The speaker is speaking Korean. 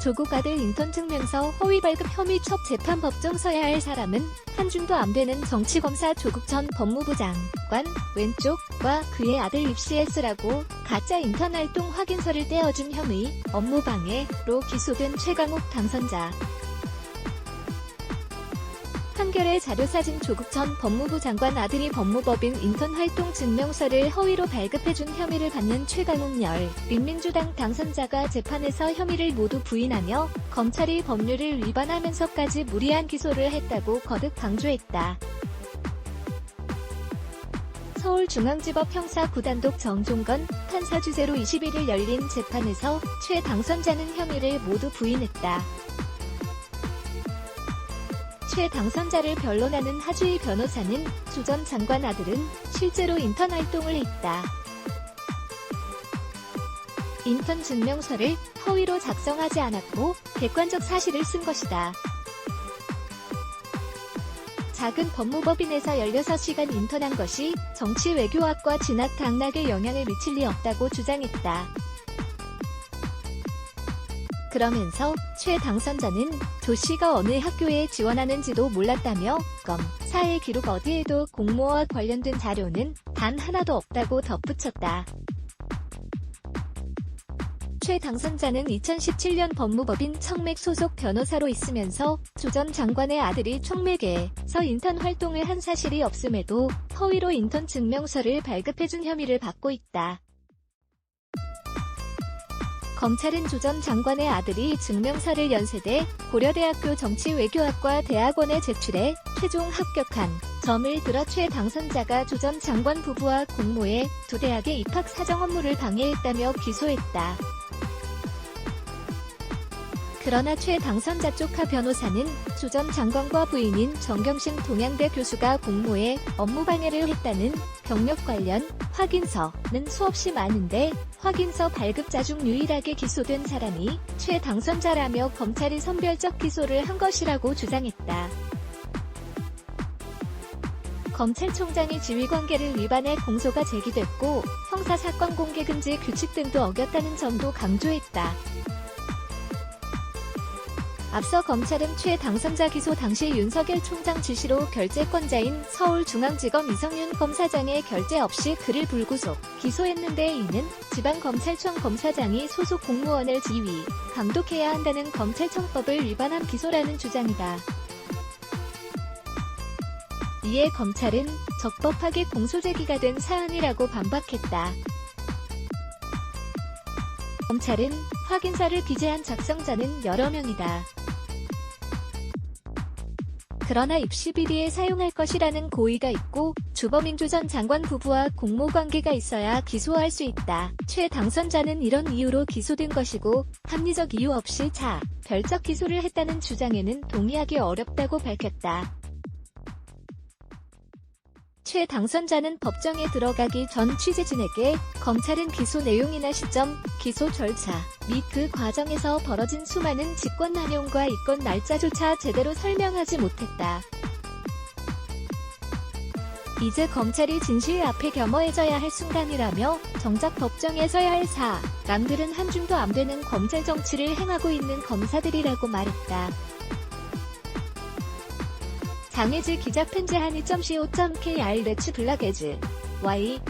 조국 아들 인턴 증명서 허위 발급 혐의 첫 재판 법정 서야 할 사람은 한 줌도 안 되는 정치검사 조국 전 법무부 장관 왼쪽과 그의 아들 입시했으라고 가짜 인턴 활동 확인서를 떼어준 혐의 업무방해로 기소된 최강욱 당선자. 한겨레 자료사진 조국 전 법무부 장관 아들이 법무법인 인턴 활동 증명서를 허위로 발급해준 혐의를 받는 최강욱 열 민민주당 당선자가 재판에서 혐의를 모두 부인하며 검찰이 법률을 위반하면서까지 무리한 기소를 했다고 거듭 강조했다. 서울중앙지법 형사 구단독 정종건 판사 주재로 21일 열린 재판에서 최 당선자는 혐의를 모두 부인했다. 최 당선자를 변론하는 하주희 변호사는 조전 장관 아들은 실제로 인턴 활동을 했다. 인턴 증명서를 허위로 작성하지 않았고 객관적 사실을 쓴 것이다. 작은 법무법인에서 16시간 인턴한 것이 정치 외교학과 진학 당락에 영향을 미칠 리 없다고 주장했다. 그러면서 최 당선자는 조 씨가 어느 학교에 지원하는지도 몰랐다며 검 사의 기록 어디에도 공모와 관련된 자료는 단 하나도 없다고 덧붙였다. 최 당선자는 2017년 법무법인 청맥 소속 변호사로 있으면서 조 전 장관의 아들이 청맥에서 인턴 활동을 한 사실이 없음에도 허위로 인턴 증명서를 발급해준 혐의를 받고 있다. 검찰은 조 전 장관의 아들이 증명서를 연세대 고려대학교 정치외교학과 대학원에 제출해 최종 합격한 점을 들어 최 당선자가 조 전 장관 부부와 공모해 두 대학의 입학 사정 업무를 방해했다며 기소했다. 그러나 최 당선자 쪽하 변호사는 조전 장관과 부인인 정경심 동양대 교수가 공모해 업무 방해를 했다는 경력 관련 확인서는 수없이 많은데 확인서 발급자 중 유일하게 기소된 사람이 최 당선자라며 검찰이 선별적 기소를 한 것이라고 주장했다. 검찰총장이 지휘관계를 위반해 공소가 제기됐고 형사사건 공개금지 규칙 등도 어겼다는 점도 강조했다. 앞서 검찰은 최 당선자 기소 당시 윤석열 총장 지시로 결재권자인 서울중앙지검 이성윤 검사장의 결재 없이 그를 불구속 기소했는데 이는 지방검찰청 검사장이 소속 공무원을 지휘, 감독해야 한다는 검찰청법을 위반한 기소라는 주장이다. 이에 검찰은 적법하게 공소제기가 된 사안이라고 반박했다. 검찰은 확인서를 기재한 작성자는 여러 명이다. 그러나 입시 비리에 사용할 것이라는 고의가 있고 주범인 조 전 장관 부부와 공모 관계가 있어야 기소할 수 있다. 최 당선자는 이런 이유로 기소된 것이고 합리적 이유 없이 자, 별적 기소를 했다는 주장에는 동의하기 어렵다고 밝혔다. 최 당선자는 법정에 들어가기 전 취재진에게 검찰은 기소 내용이나 시점, 기소 절차, 및 그 과정에서 벌어진 수많은 직권남용과 입건 날짜조차 제대로 설명하지 못했다. 이제 검찰이 진실 앞에 겸허해져야 할 순간이라며 정작 법정에 서야 할 사, 남들은 한 줌도 안 되는 검찰 정치를 행하고 있는 검사들이라고 말했다. 장혜지 기자 편지 한이.co.kr 레츠 블락에즈. Y